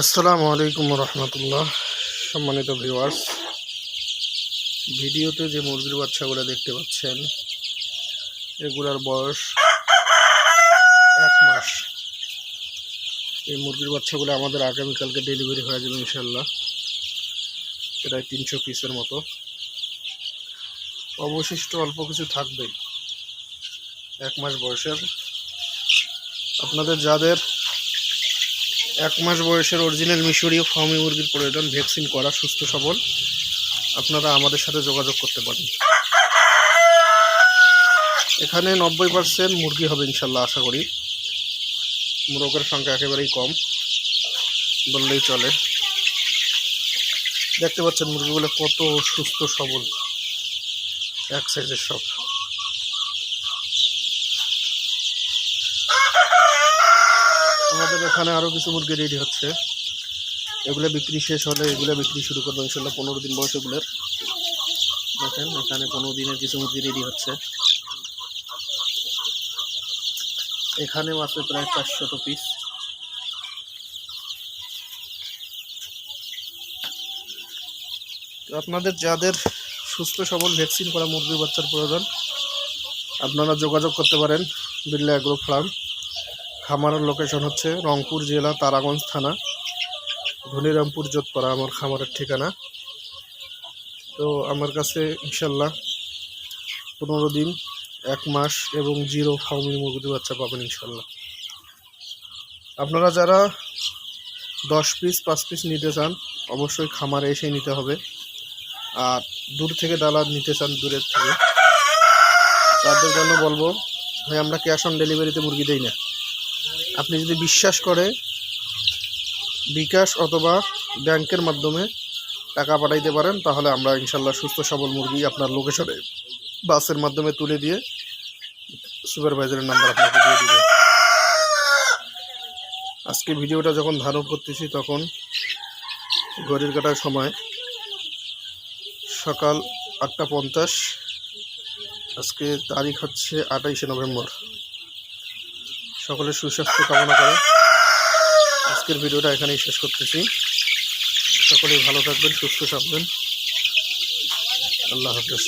আসসালামু আলাইকুম রহমতুল্লাহ। সম্মানিত ভিউয়ার্স ভিডিওতে যে মুরগির বাচ্চাগুলো দেখতে পাচ্ছেন, এগুলার বয়স এক মাস। এই মুরগির বাচ্চাগুলো আমাদের আগামীকালকে ডেলিভারি হয়ে যাবে ইনশাল্লাহ প্রায় তিনশো পিসের মতো। অবশিষ্ট অল্প কিছু থাকবে। এক মাস বয়সের। আপনাদের যাদের এক মাস বয়সের অরিজিনাল মিশরীয় ফার্মি মুরগির প্রয়োজন ভ্যাকসিন করা, সুস্থ, সবল। আপনারা আমাদের সাথে যোগাযোগ করতে পারেন। এখানে নব্বই পার্সেন্ট মুরগি হবে ইনশাল্লাহ, আশা করি। মোরগের সংখ্যা একেবারেই কম। বললেই চলে। দেখতে পাচ্ছেন মুরগিগুলো কত সুস্থ, সবল। এক সাইজের সব। আমাদের এখানে আরও কিছু মুরগি রেডি হচ্ছে। এগুলো বিক্রি শেষ হলে এগুলো বিক্রি শুরু করব ইনশাল্লাহ পনেরো দিন বয়স এগুলোর। দেখেন, এখানে পনেরো দিনের কিছু মুরগি রেডি হচ্ছে। এখানেও আছে প্রায় চারশত পিস আপনাদের যাদের সুস্থ সবল ভ্যাকসিন করা মুরগি বাচ্চার প্রয়োজন, আপনারা যোগাযোগ করতে পারেন বিল্লা অ্যাগ্রো ফার্ম। খামারের লোকেশন হচ্ছে রংপুর জেলা তারাগঞ্জ থানা, ধনিরামপুর, যোধপাড়া আমার খামারের ঠিকানা। তো আমার কাছে ইনশাল্লাহ পনেরো দিন, এক মাস এবং জিরো ফাউমি মুরগির বাচ্চা পাবেন ইনশাল্লাহ। আপনারা যারা দশ পিস পাঁচ পিস নিতে চান, অবশ্যই খামারে এসে নিতে হবে। আর দূর থেকে দালাল নিতে চান, দূরের থেকে। তাদের জন্য বলব, ভাই, আমরা ক্যাশ অন ডেলিভারিতে মুরগি দেই না। আপনি যদি বিশ্বাস করে বিকাশ অথবা ব্যাংকের মাধ্যমে টাকা পাঠাইতে পারেন, তাহলে আমরা ইনশাল্লাহ সুস্থ সবল মুরগি আপনার লোকেশনে বাসের মাধ্যমে তুলে দিয়ে সুপারভাইজারের নাম্বার আপনাকে দিয়ে দিব। আজকে ভিডিওটা যখন ধারণ করতেছি, তখন ঘড়ির কাটার সময় সকাল আটটা পঞ্চাশ। আজকে তারিখ হচ্ছে আঠাইশে নভেম্বর। সকলের সুস্বাস্থ্য কামনা করে আজকের ভিডিওটা এখানেই শেষ করতেছি। সকলেই ভালো থাকবেন, সুস্থ থাকবেন। আল্লাহ হাফেজ।